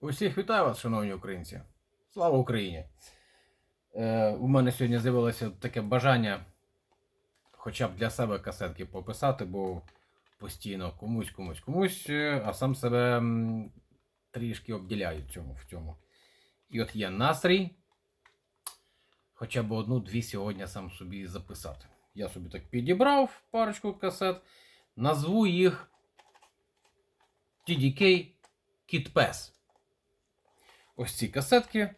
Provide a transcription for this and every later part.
Усіх вітаю вас, шановні українці. Слава Україні! Е, у мене сьогодні з'явилося таке бажання хоча б для себе касетки пописати, бо постійно комусь, комусь, комусь, е, а сам себе трішки обділяю цьому, в цьому. І от є настрій. Хоча б одну-дві сьогодні сам собі записати. Я собі так підібрав парочку касет, назву їх TDK Kit Pass. Ось ці касетки.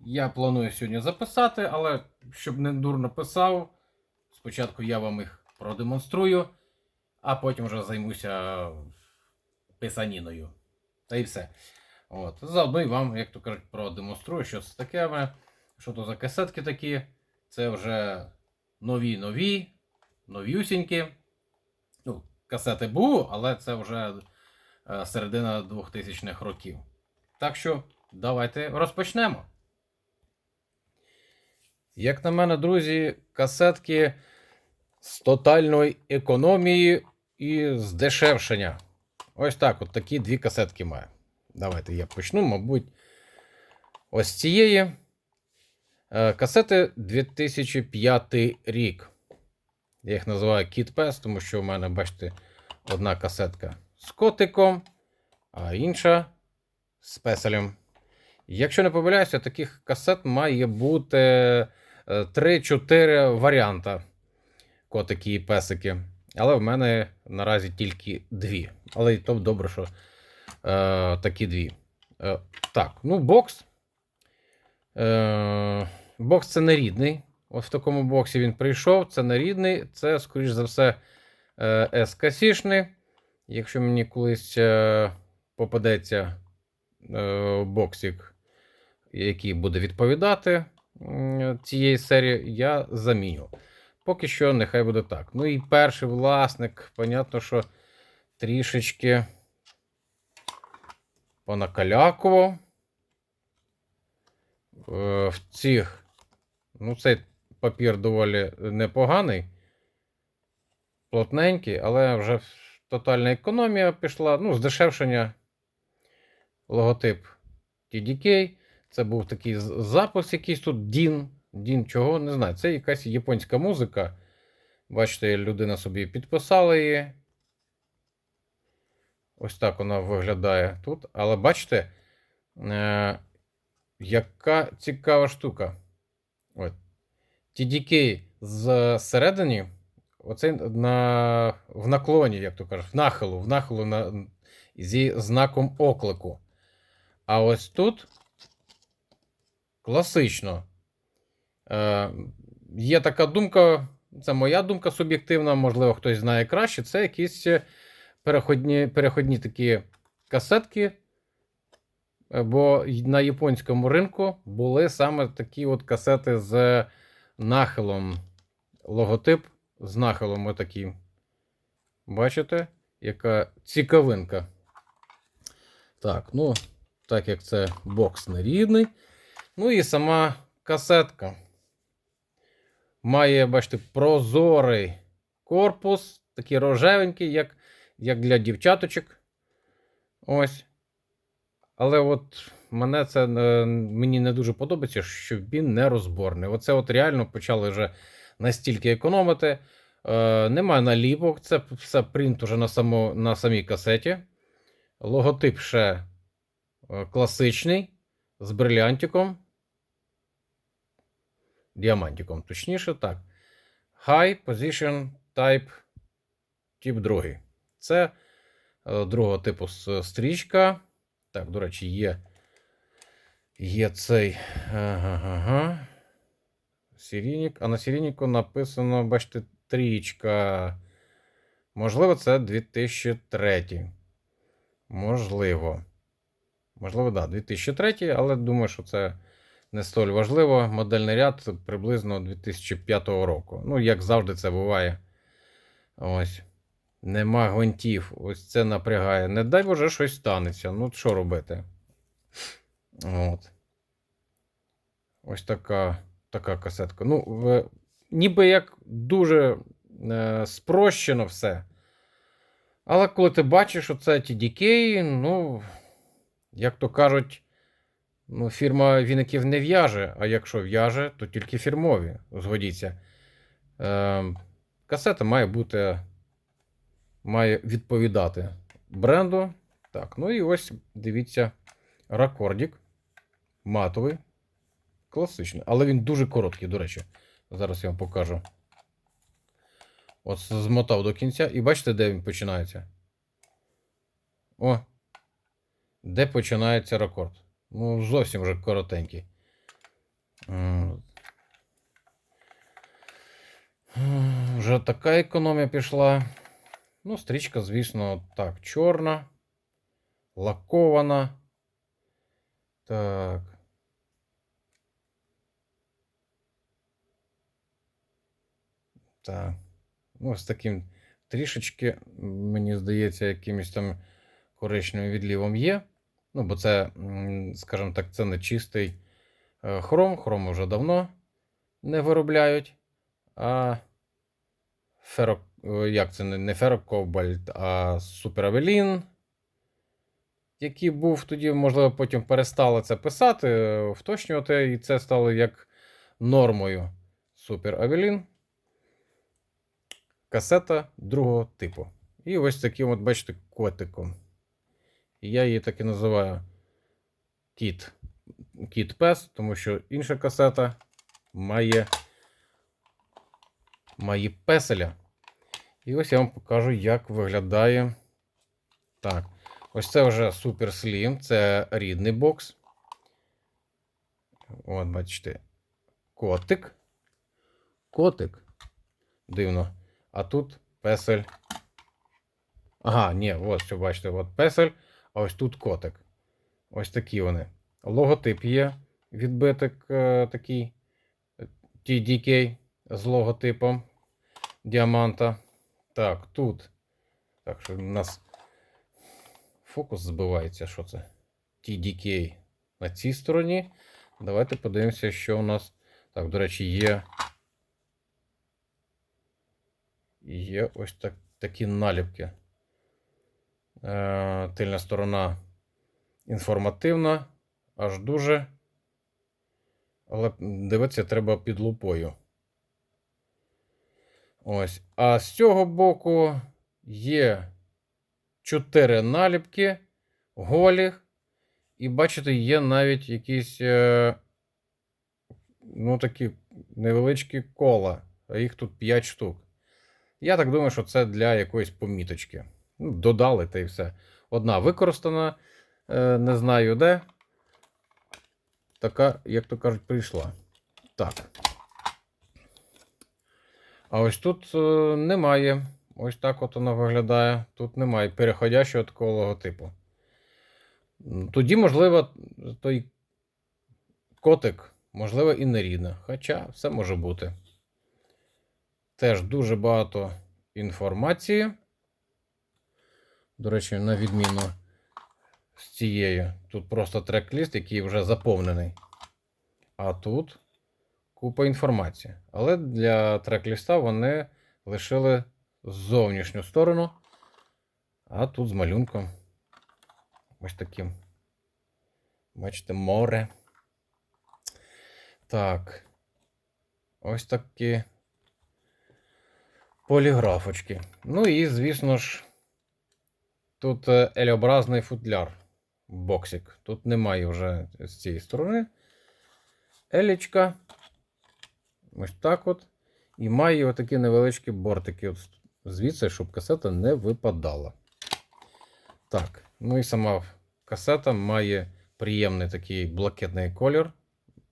Я планую сьогодні записати, але щоб не дурно писав, спочатку я вам їх продемонструю, а потім вже займуся писаніною. Та і все. От. Заодно і вам, як то кажуть, продемонструю, що це таке, що то за касетки такі. Це вже нові-нові, новюсінькі. Ну, касети були, але це вже е, середина 2000-х років. Так що давайте розпочнемо. Як на мене, друзі, касетки з тотальної економії і здешевшення. Ось так, от такі дві касетки маю. Давайте я почну, мабуть, ось цієї. Е, Касети 2005 рік. Я їх називаю Kit Pass, тому що в мене, бачите, одна касетка з котиком, а інша з песелем. Якщо не помиляюся, таких касет має бути е, 3-4 варіанта котики і песики. Але в мене наразі тільки дві. Але і то добре, що е, такі дві. Е, так, ну, бокс. Е, бокс це не рідний. От в такому боксі він прийшов. Це не рідний, це, скоріш за все, е, СКСішний. Якщо мені колись е, попадеться е, боксик, який буде відповідати цієї серії, я заміню. Поки що нехай буде так. Ну і перший власник, понятно, що трішечки понакалякував. Е, В цих, ну, цей папір доволі непоганий, плотненький, але вже тотальна економія пішла. Ну, здешевшення логотип TDK. Це був такий запис, якийсь тут DIN. DIN чого, не знаю. Це якась японська музика. Бачите, людина собі підписала її. Ось так вона виглядає тут. Але бачите, е, яка цікава штука. От. TDK зсередині, оцей на, в наклоні, як то кажуть, в нахилу, в нахилу на, зі знаком оклику. А ось тут класично. Е, є така думка, це моя думка суб'єктивна, можливо, хтось знає краще. Це якісь е, переходні, переходні такі касетки. Е, Бо на японському ринку були саме такі от касети з нахилом. Логотип з нахилом отакий. Бачите, яка цікавинка. Так, ну, так як це бокс нерідний. Ну і сама касетка. Має, бачите, прозорий корпус, такий рожевенький, як, як для дівчаточок. Ось. Але от мене це е, мені не дуже подобається, що він не розборний. Оце от реально почали вже настільки економити. Е, немає наліпок, це все принт уже на, само, на самій касеті. Логотип ще е, класичний з брилянтиком. Діамантиком, точніше, так. High Position Type тип 2. Це е, другого типу стрічка. Так, до речі, є. Є цей. Ага. Серійник. А на серійнику написано, бачите, трічка. Можливо, це 2003. Можливо. Можливо, так, да, 2003, але думаю, що це не столь важливо. Модельний ряд приблизно 2005 року. Ну, як завжди, це буває. Ось. Нема гвинтів. Ось це напрягає. Не дай Боже, щось станеться. Ну, що робити? От. Ось така, така касетка. Ну, в, ніби як дуже е, спрощено все. Але коли ти бачиш, що це TDK, ну, як то кажуть, ну, фірма віників не в'яже, а якщо в'яже, то тільки фірмові. Згодіться. Е, касета має бути, має відповідати бренду. Так, ну і ось дивіться, ракордік. Матовий. Класичний. Але він дуже короткий, до речі. Зараз я вам покажу. От змотав до кінця. І бачите, де він починається? О! Де починається рекорд? Ну, зовсім вже коротенький. Вже така економія пішла. Ну, стрічка, звісно, так, чорна, лакована. Так. Так. Ну, з таким трішечки, мені здається, якимось там коричневим відлівом є. Ну, бо це, скажімо так, це не чистий е, хром. Хром вже давно не виробляють. А феро, е, як це не, не ферокобальт, а суперавелін, який був тоді, можливо, потім перестали це писати, е, вточнювати, і це стало як нормою суперавелін. Касета другого типу. І ось таким, от, бачите, котиком. І я її так і називаю кіт. Кіт пес, тому що інша касета має, має песеля. І ось я вам покажу, як виглядає. Так. Ось це вже Super Slim, це рідний бокс. От, бачите, котик. Котик. Дивно. А тут песель. Ага, ні, ось що бачите, от песель, а ось тут котик. Ось такі вони. Логотип є. Відбиток е, такий TDK з логотипом діаманта. Так, тут. Так, що у нас фокус збивається, що це? TDK на цій стороні. Давайте подивимося, що у нас. Так, до речі, є. Є ось так, такі наліпки. Е, тильна сторона інформативна, аж дуже. Але дивитися треба під лупою. Ось. А з цього боку є чотири наліпки голіх. І бачите, є навіть якісь е, ну, такі невеличкі кола. А їх тут 5 штук. Я так думаю, що це для якоїсь поміточки. Ну, Додали та й все. Одна використана, е, не знаю де. Така, як то кажуть, прийшла. Так. А ось тут е, немає. Ось так от вона виглядає. Тут немає переходящого такого логотипу. Тоді, можливо, той котик, можливо, і не рідна. Хоча все може бути. Теж дуже багато інформації. До речі, на відміну з цією. Тут просто трек-ліст, який вже заповнений. А тут купа інформації. Але для трек-ліста вони лишили зовнішню сторону. А тут з малюнком. Ось таким. Бачите, море. Так. Ось такі поліграфочки. Ну і, звісно ж, тут елеобразний футляр. Боксик. Тут немає вже з цієї сторони. Елічка. Ось так от. І має отакі невеличкі бортики. От звідси, щоб касета не випадала. Так, ну і сама касета має приємний такий блакитний колір,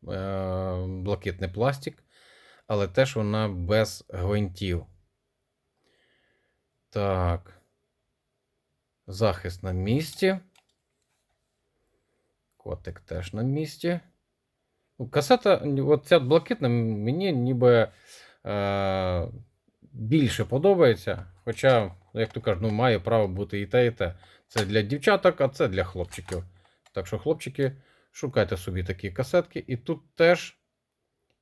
е- блакитний пластик, але теж вона без гвинтів. Так. Захист на місці. Котик теж на місці. Ну, Касета, от ця блакитна, мені ніби е, більше подобається. Хоча, як то кажуть, ну, має право бути і те, і те. Це для дівчаток, а це для хлопчиків. Так що, хлопчики, шукайте собі такі касетки. І тут теж,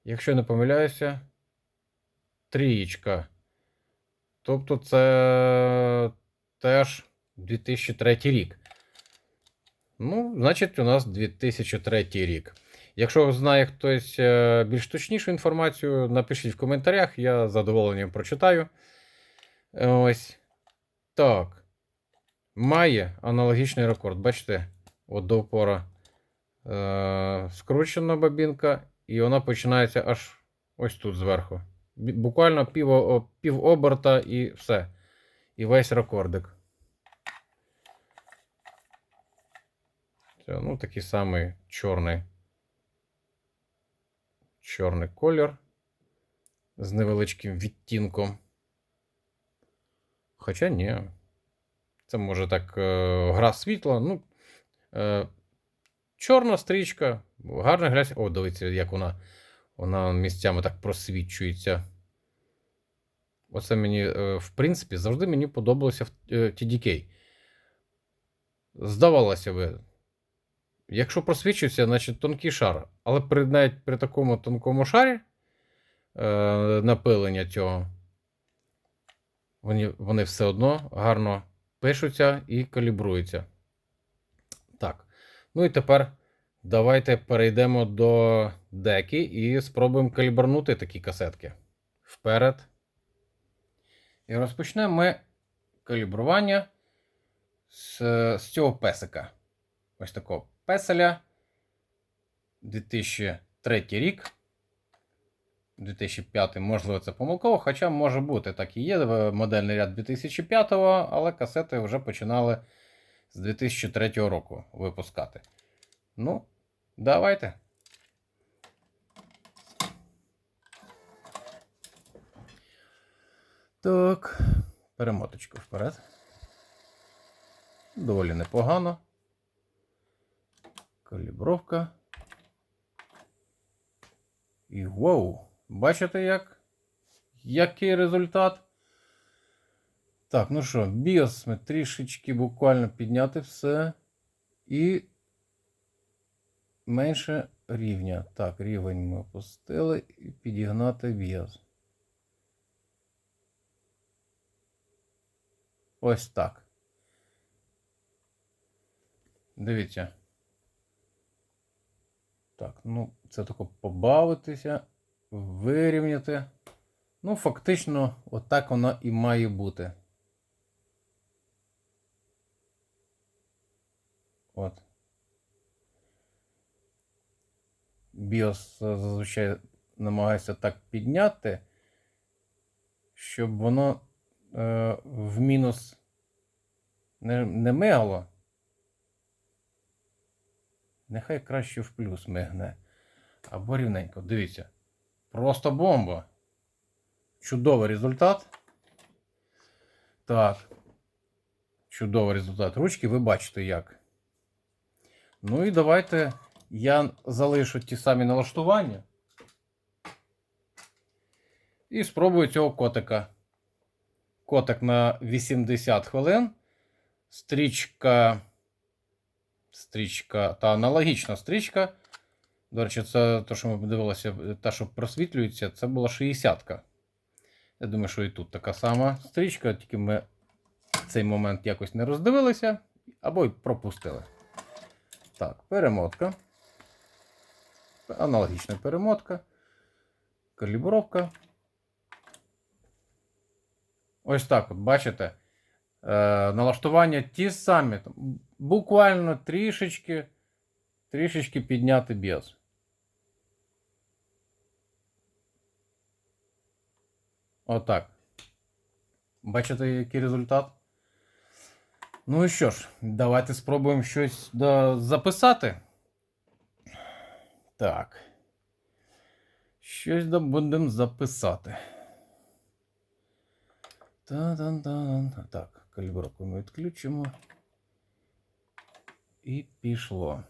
якщо не помиляюся, трієчка. Тобто це теж 2003 рік. Ну, значить, у нас 2003 рік. Якщо знає хтось е, більш точнішу інформацію, напишіть в коментарях, я з задоволенням прочитаю. Ось. Так. Має аналогічний рекорд. Бачите, от до упора е- скручена бобінка, і вона починається аж ось тут зверху. Буквально пів, пів оберта і все. І весь рекордик. Це, ну, такий самий чорний. Чорний колір з невеличким відтінком. Хоча ні. Це може так е, гра світла. Ну, е, чорна стрічка, гарна грязь. О, дивіться, як вона, вона місцями так просвічується. Оце мені, е, в принципі, завжди мені подобалося в е, TDK. Здавалося би, якщо просвічується, значить тонкий шар. Але при, навіть при такому тонкому шарі е, напилення цього, вони, вони все одно гарно пишуться і калібруються. Так. Ну і тепер давайте перейдемо до деки і спробуємо калібрнути такі касетки. Вперед. І розпочнемо ми калібрування з, з цього песика. Ось такого песеля. 2003 рік. 2005, можливо, це помилково, хоча може бути так і є. е, Модельний ряд 2005, але касети вже починали з 2003 року випускати. Ну, давайте. Так, перемоточку вперед. Доволі непогано. Калібровка. І вау! Бачите, як? Який результат? Так, ну що, біос ми трішечки буквально підняти все. І менше рівня. Так, рівень ми опустили і підігнати біос. Ось так. Дивіться. Так, ну, це тако побавитися, вирівняти. Ну, фактично, отак воно і має бути. От. BIOS зазвичай намагається так підняти, щоб воно е, в мінус не, не мигало. Нехай краще в плюс мигне. Або рівненько. Дивіться. Просто бомба. Чудовий результат. Так. Чудовий результат. Ручки ви бачите як. Ну і давайте я залишу ті самі налаштування. І спробую цього котика. Котик на 80 хвилин. Стрічка. Стрічка та аналогічна стрічка. До речі, це те, що ми дивилися, та, що просвітлюється, це була 60-ка. Я думаю, що і тут така сама стрічка, тільки ми цей момент якось не роздивилися або й пропустили. Так, перемотка. Аналогічна перемотка. Калібровка. Ось так от, бачите. Е, налаштування ті самі. Буквально трішечки, трішечки підняти біос. Отак. Бачите, який результат? Ну і що ж, давайте спробуємо щось записати. Так. Щось будемо записати. Та-дан-дан. Так, калібровку ми відключимо. І пішло.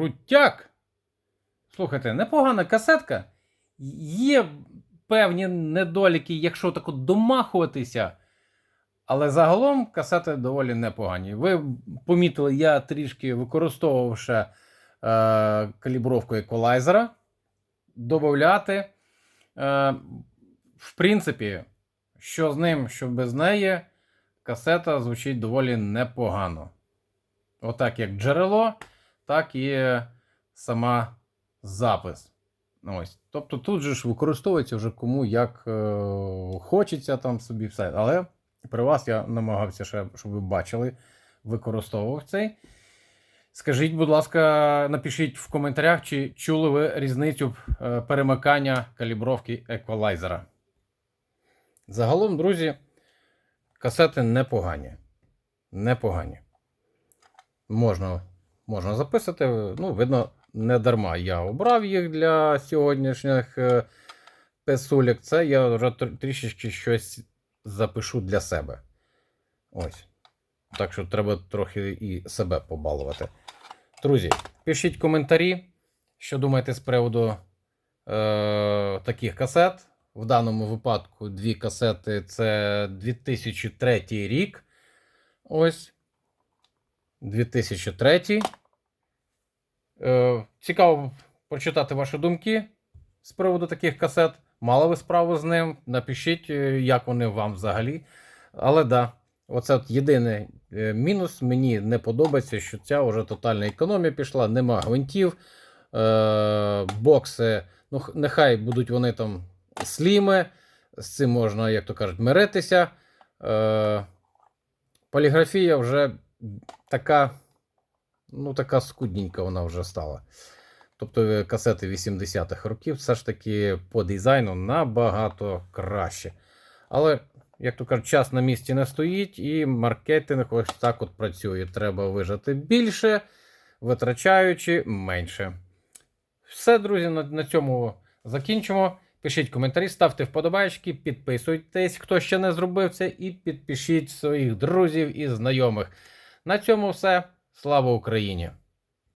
Крутяк! Слухайте, непогана касетка. Є певні недоліки, якщо так от домахуватися. Але загалом касети доволі непогані. Ви помітили, я трішки використовував ще е, калібровку еквалайзера. Додати. Е, в принципі, що з ним, що без неї, касета звучить доволі непогано. Отак як джерело, так і сама запис. Ось. Тобто тут же ж використовується вже кому як е, хочеться там собі все. Але при вас я намагався ще, щоб ви бачили, використовував цей. Скажіть, будь ласка, напишіть в коментарях, чи чули ви різницю е, перемикання калібровки еквалайзера. Загалом, друзі, касети непогані. Непогані. Можна, можна записати. Ну, видно, не дарма я обрав їх для сьогоднішніх е, писулік. Це я вже трішечки щось запишу для себе. Ось. Так що треба трохи і себе побалувати. Друзі, пишіть коментарі, що думаєте з приводу е, таких касет. В даному випадку дві касети це 2003 рік. Ось. 2003. Е, цікаво прочитати ваші думки з приводу таких касет. Мали ви справу з ним? Напишіть, е, як вони вам взагалі. Але да, оце от єдиний е, мінус. Мені не подобається, що ця вже тотальна економія пішла, нема гвинтів, бокси. Ну, нехай будуть вони там сліми, з цим можна, як то кажуть, миритися. Поліграфія вже така, ну, така скудненька вона вже стала. Тобто е, касети 80-х років все ж таки по дизайну набагато краще. Але, як то кажуть, час на місці не стоїть, і маркетинг ось так от працює. Треба вижати більше, витрачаючи менше. Все, друзі, на, на цьому закінчимо. Пишіть коментарі, ставте вподобайки, підписуйтесь, хто ще не зробив це, і підпишіть своїх друзів і знайомих. На цьому все. Слава Україні!